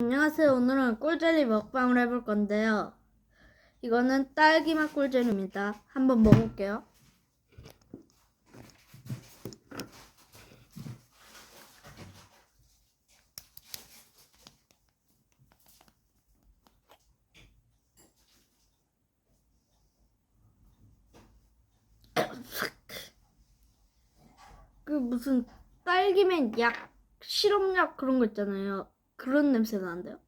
안녕하세요. 오늘은 꿀젤리 먹방을 해볼 건데요. 이거는 딸기맛 꿀젤리입니다. 한번 먹어볼게요. 그 무슨 딸기맨 약, 시럽약 그런 거 있잖아요. 그런 냄새 나는데요.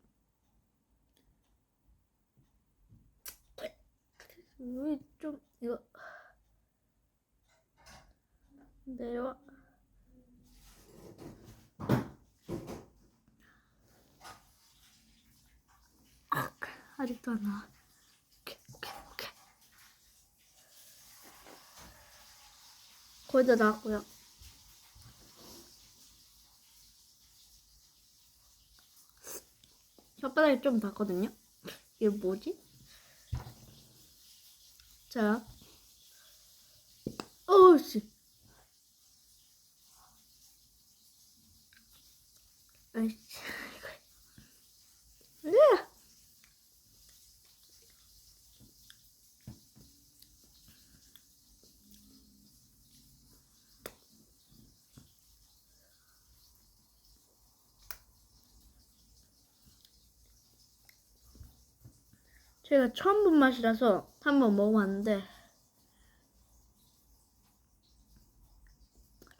왜 좀 이거 내려와. 아, 아직도 안 나와. 오케이 거의 다 나왔고요 혓바닥이 좀 닿거든요? 이게 뭐지? 자. 어우씨. 아이씨 제가 처음 본 맛이라서 한번 먹어봤는데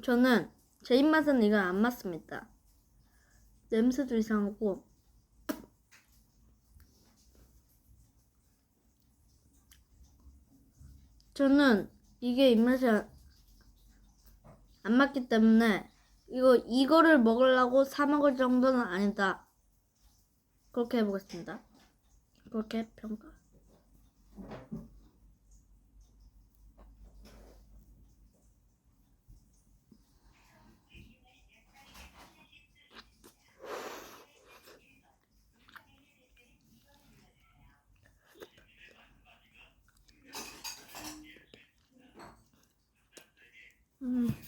저는 제 입맛은 이거 안 맞습니다. 냄새도 이상하고 저는 이게 입맛이 안, 안 맞기 때문에 이거 이거를 먹으려고 사 먹을 정도는 아니다. 그렇게 해보겠습니다. 그렇게 평가. 음.